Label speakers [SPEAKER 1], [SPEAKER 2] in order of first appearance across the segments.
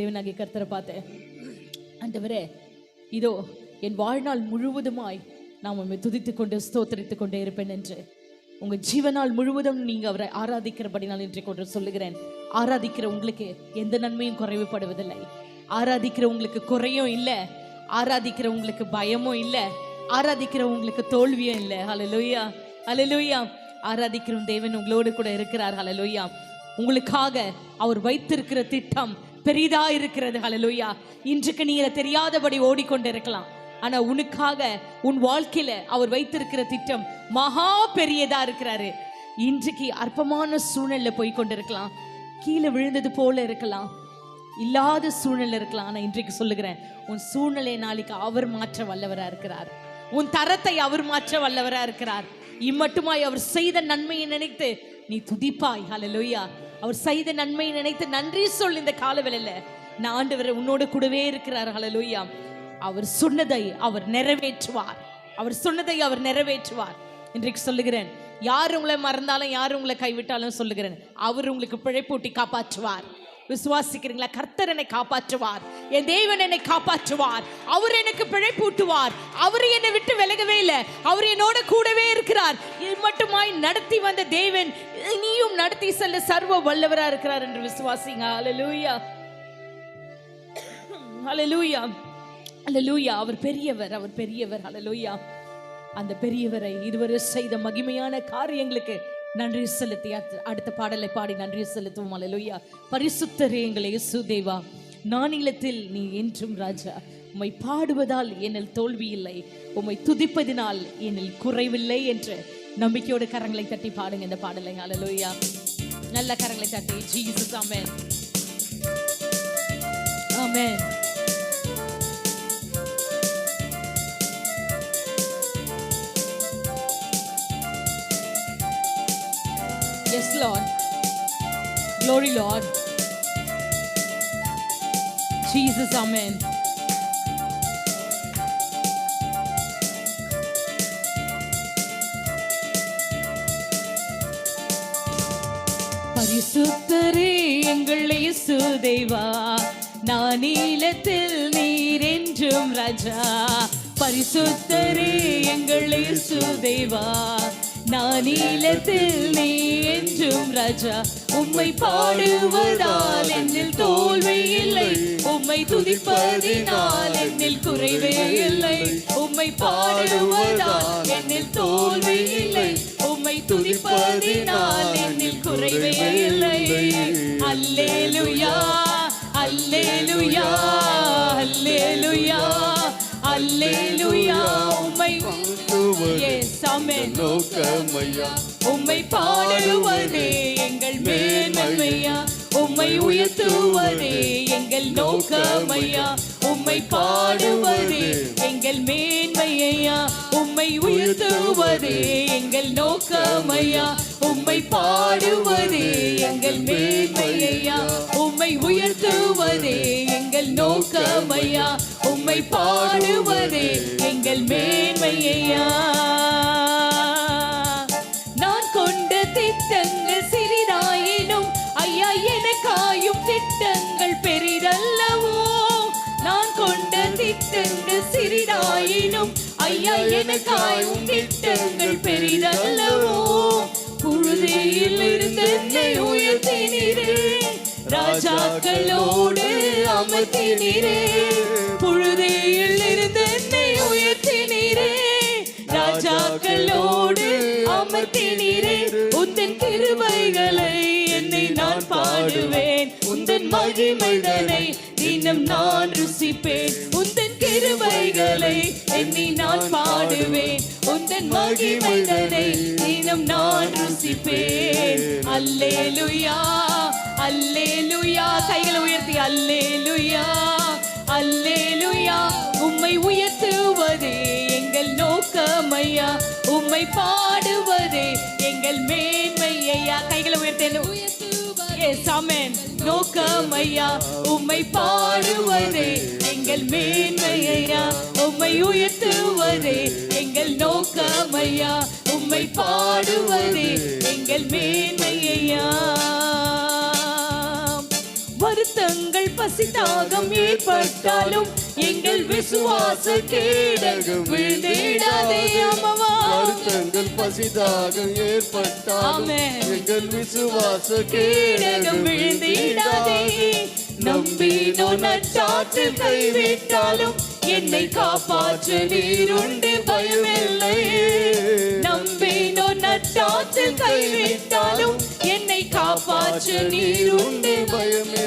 [SPEAKER 1] தேவனாகிய கர்த்தரை பார்த்தேன் ஆண்டவரே இதோ என் வாழ்நாள் முழுவதுமாய் நான் உண்மை துதித்துக் கொண்டு ஸ்தோத்தரித்து கொண்டே இருப்பேன் என்று. உங்க ஜீவனால் முழுவதும் நீங்கள் அவரை ஆராதிக்கிறபடினால் என்று கொண்டு சொல்லுகிறேன். ஆராதிக்கிற உங்களுக்கு எந்த நன்மையும் குறைவுபடுவதில்லை. ஆராதிக்கிற உங்களுக்கு குறையும் இல்லை. ஆராதிக்கிற உங்களுக்கு பயமும் இல்லை. ஆராதிக்கிற உங்களுக்கு தோல்வியும் இல்லை. ஹalleluya ஹalleluya ஆராதிக்கிற தேவன் உங்களோடு கூட இருக்கிறார். ஹalleluya உங்களுக்காக அவர் வைத்திருக்கிற திட்டம் பெரிதா இருக்கிறது. ஹலலுயா இன்றைக்கு நீ இதை தெரியாதபடி ஓடிக்கொண்டிருக்கலாம். ஆனா உனக்காக உன் வாழ்க்கையில அவர் வைத்திருக்கிற திட்டம் மகா பெரியதா இருக்கிறாரு. இன்றைக்கு அற்பமான சூழ்நிலை போய் கொண்டிருக்கலாம் கீழே விழுந்தது போல இருக்கலாம். இல்லாத சூழ்நிலை இருக்கலாம். ஆனா இன்றைக்கு சொல்லுகிறேன் உன் சூழ்நிலை நாளைக்கு அவர் மாற்ற வல்லவரா இருக்கிறார். உன் தரத்தை அவர் மாற்ற வல்லவரா இருக்கிறார். இம்மட்டுமாய் அவர் செய்த நன்மையை நினைத்து நீ துதிப்பாய். ஹலலோயா அவர் செய்த நன்மையை நினைத்து நன்றி சொல் இந்த காலவெளியில. நான் ஆண்டவர் உன்னோடு கூடவே இருக்கிறார். ஹalleluya அவர் சொன்னதை அவர் நிறைவேற்றுவார். அவர் சொன்னதை அவர் நிறைவேற்றுவார். இன்றைக்கு சொல்லுகிறேன் யார் உங்களை மறந்தாலும் யார் உங்களை கைவிட்டாலும் சொல்லுகிறேன் அவர் உங்களுக்கு பிழைப்பூட்டி காப்பாற்றுவார். விசுவாசிக்கிறீங்களா? கர்த்தர் என்னை காப்பாற்றுவார். என் தேவன் என்னை காப்பாற்றுவார். அவர் எனக்கு பிழைப்பூட்டுவார் அவர் என்னை விட்டு விலகவே இல்லை. அவர் என்னோட கூடவே இருக்கிறார். இது மட்டுமாய் நடத்தி வந்த தேவன் இனியும் நடத்தி செல்ல சர்வ வல்லவரா இருக்கிறார் என்று விசுவாசிங்க. அலலூயா அலலூயா அலலூயா அவர் பெரியவர் அவர் பெரியவர். அலலூயா அந்த பெரியவரை இதுவரை செய்த மகிமையான காரியங்களுக்கு நன்றி செலுத்தி. அடுத்த- அடுத்த பாடலை பாடி நன்றி செலுத்துவோம். அல்லேலூயா பரிசுத்தரே எங்களை சுதேவா நானிலத்தில் நீ என்றும் ராஜா. உம்மை பாடுவதால் என்னில் தோல்வி இல்லை. உம்மை துதிப்பதினால் என்னில் குறைவில்லை என்று நம்பிக்கையோடு கரங்களை தட்டி பாடுங்க இந்த பாடலை. அல்லேலூயா நல்ல கரங்களை தட்டி. Jesus amen amen Lord. Glory, Lord. Jesus, Amen. பரிசுத்தரே எங்கள் இயேசு தேவா நீலத்தில் நீர் என்றும் ராஜா பரிசுத்தரே எங்கள் இயேசு தேவா நானீலத்தில் நீ என்றும் ராஜா. உம்மை பாடுவதால் என்னில் தோல்வி இல்லை. உம்மை துதிப்பதினால் என்னில் குறைவே இல்லை. உம்மை பாடுவதால் என்னில் தோல்வி இல்லை. உம்மை துதிப்பதினால் என்னில் குறைவே இல்லை. அல்லேலுயா அல்லேலுயா அல்லேலுயா அல்லேலுயா. Amen.
[SPEAKER 2] நோக்கமையா
[SPEAKER 1] உம்மை பாடுவதே எங்கள் மேன்மையா உம்மை உயர்த்துவதே எங்கள் நோக்கமையா. உம்மை பாடுவதே எங்கள் மேன்மையா உம்மை உயர்த்துவதே எங்கள் நோக்கமையா. உம்மை பாடுவதே எங்கள் மேன்மையா உம்மை உயர்த்துவதே எங்கள் நோக்கமையா. உம்மை பாடுவதே எங்கள் மேன்மையா நான் கொண்ட திட்டங்கள் சிறிதாயினும் ஐயா எனக்காயும் திட்டங்கள் பெரிதல்லவோ. நான் கொண்ட திட்டங்கள் சிறிதாயினும் ஐயா எனக்காயும் திட்டங்கள் பெரிதல்லவோ. புழுதியில் இருந்து என்னை உயர்த்தினீரே ராஜாக்களோடு உயர்த்தினீரே. புழுதியில் இருந்து என்னை உயர்த்தினீரே. ராஜாக்களோடு அமர்த்தினீரே. உந்தன் கிருபைகளை என்னை நான் பாடுவேன். உந்தன் மகிமைதனை தினம் நான் ருசிப்பேன். உந்தன் கிருபைகளை என்னை நான் பாடுவேன். உந்தன் மகிமைதனை தினம் நான் ருசிப்பேன். அல்லேலுயா. அல்லேலுயா. கைகளை உயர்த்தி அல்லேலுயா. அல்லேலுயா. உம்மை உயர்த்துவதே எங்கள் நோக்கமையா. உம்மை பாடுவதே எங்கள் மேன்மையா கைகளை உயர்த்தி சமன் நோக்கமையா. உம்மை பாடுவதே எங்கள் மேன்மையா உம்மை உயர்த்துவதே எங்கள் நோக்கமையா. உம்மை பாடுவதே எங்கள் மேன்மையா வருத்தங்கள் பசிதாகம் ஏற்பட்டாலும் எங்கள் விசுவாச கேடகம் விழுந்திடாதே அம்மவா.
[SPEAKER 2] வருத்தங்கள் பசிதாகம் ஏற்பட்டாலும்
[SPEAKER 1] ஆமென்.
[SPEAKER 2] எங்கள் விசுவாச
[SPEAKER 1] கேடகம் விழுந்திடாதே. நம்பினோ நச்சாற்றில் கைவிட்டாலும் என்னை காப்பாற்ற நீருண்டு பயமில்லையே. நம்பினோ நச்சாற்றில் கைவிட்டாலும் என்னை காப்பாற்ற நீருண்டு.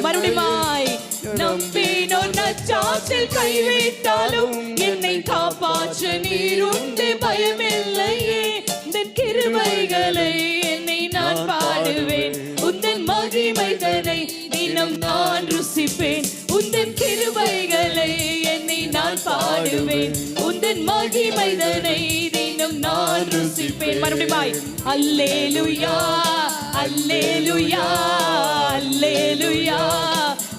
[SPEAKER 1] மறுபடியுமாய் நம்பினோ நச்சாற்றில் கைவிட்டாலும் என்னை காப்பாற்ற நீருண்டு. பயமில்லையே உந்தன் கிருபைகளை என்னை நான் பாடுவேன். உந்தன் மகிமைதனை தினம் நான் ருசிப்பேன். உந்தன் பாடுவேன். உந்தன் மகிமைதனை தினம் நான் ருசிப்பேன். மறுபடியும் அல்லேலுயா அல்லேலுயா அல்லேலுயா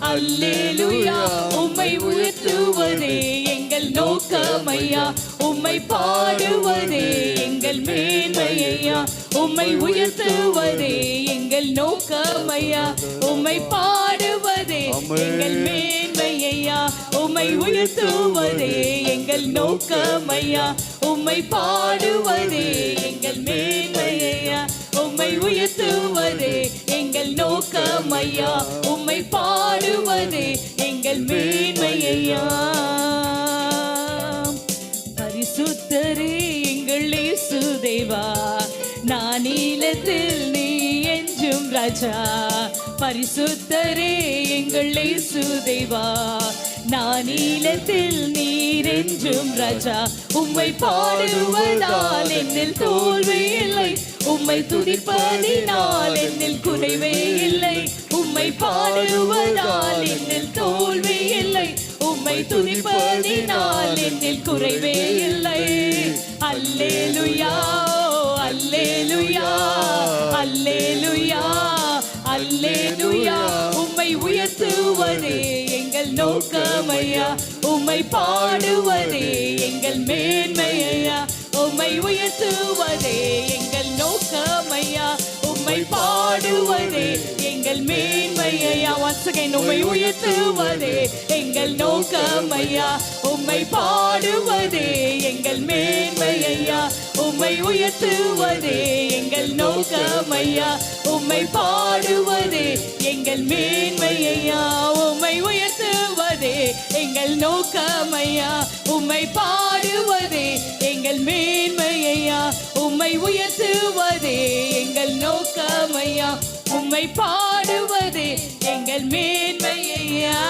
[SPEAKER 1] அல்லேலுயா. உம்மை உயர்த்துவதே எங்கள் நோக்கமையா. உம்மை பாடுவதே எங்கள் மேன்மையா உம்மை உயர்த்துவதே எங்கள் நோக்கமையா. உம்மை பாடுவதே எங்கள் மேன்மையா உம்மை உயர்த்துவதே எங்கள் நோக்கமையா. உம்மை பாடுவதே எங்கள் மேன்மையா உம்மை உயர்த்துவதே எங்கள் நோக்கமையா. உம்மை பாடுவதே எங்கள் மேன்மையா பரிசுத்தரே எங்கள் சுதேவா நான் நானிலத்தில் நீ என்றும் ராஜா. பரிசுத்தரே எங்கள் சுதேவா தேவா நானிலத்தில் நீர் ராஜா. உம்மை பாடுவதால் என்னில் தோல்வி இல்லை. உம்மை துதிப்பதினால் என்னில் குறைவே இல்லை. உம்மை பாடுவதால் என்னில் தோல்வி இல்லை. உம்மை துதிப்பதினால் என்னில் குறைவே இல்லை. அல்லேலுயா அல்லேலுயா அல்லேலுயா அல்லேலுயா. உம்மை உயர்த்துவதே நோக்கமையா? உம்மை பாடுவதே எங்கள் மேன்மையா? உம்மை உயர்த்துவதே எங்கள் நோக்கமையா? உம்மை பாடுவதே எங்கள் மேன்மையா? Once உம்மை உயர்த்துவதே எங்கள் நோக்கமையா? உம்மை பாடுவதே எங்கள் மேன்மையா? உம்மை உயர்த்துவதே எங்கள் நோக்கமையா? உம்மை பாடுவதே எங்கள் மேன்மையா? நோக்கமையா? உம்மை பாடுவதே எங்கள் மேன்மையா உம்மை உயர்த்துவதே எங்கள் நோக்கமையா? உம்மை பாடுவதே எங்கள் மேன்மையா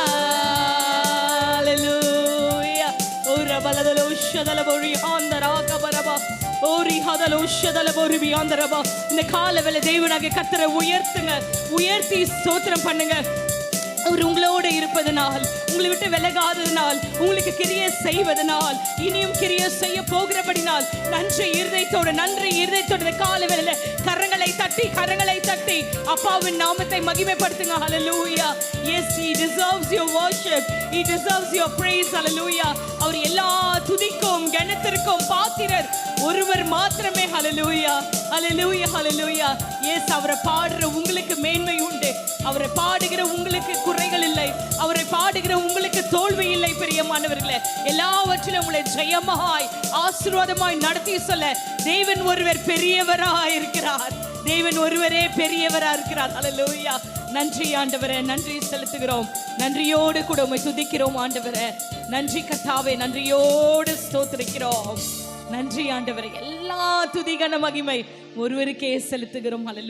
[SPEAKER 1] இந்த கால வேலை shadala ஓரி இந்த தேவனாக கத்தரை உயர்த்துங்க. உயர்த்தி சோத்திரம் பண்ணுங்க. அவர் உங்களோட இருப்பதனால் உங்களை விட்டு விலகாததினால் உங்களுக்கு கிரிய செய்வதனால் இனியும் கிரிய செய்ய போகிறபடினால் நன்றி இருதயத்தோட நன்றி இருதயத்தோட கால வேலையில் கரங்களை தட்டி கரங்களை தட்டி அப்பாவின் நாமத்தை மகிமைப்படுத்துங்க. Hallelujah yes he deserves your worship he deserves your praise hallelujah அவர் எல்லா துதிக்கும் கணத்திற்கும் பாத்திரர். ஒருவர் மாத்திரமே ஹலலூயா ஹலலூயா ஹலலூயா yes அவரை பாடுற உங்களுக்கு மேன்மை உண்டு. அவரை பாடுகிற உங்களுக்கு குறைகள் இல்லை. அவரை பாடுகிற உங்களுக்கு தோல்வி இல்லை பிரியமானவர்களே எல்லாவற்றிலும் உங்களை ஜெயமாய் ஆசீர்வாதமாய் நடத்தி சொல்ல தேவன் ஒருவர் பெரியவராய் இருக்கிறார். தேவன் ஒருவரே பெரியவரா இருக்கிறார். ஹலலூயா நன்றி ஆண்டவரே. நன்றி செலுத்துகிறோம். நன்றியோடு கூட உம்மை துதிக்கிறோம் ஆண்டவரே. நன்றி கத்தாவே நன்றியோடு ஸ்தோத்திரிக்கிறோம். நன்றி ஆண்டவர். எல்லா துதிகன மகிமை ஒருவருக்கே செலுத்துகிறோம். அல்ல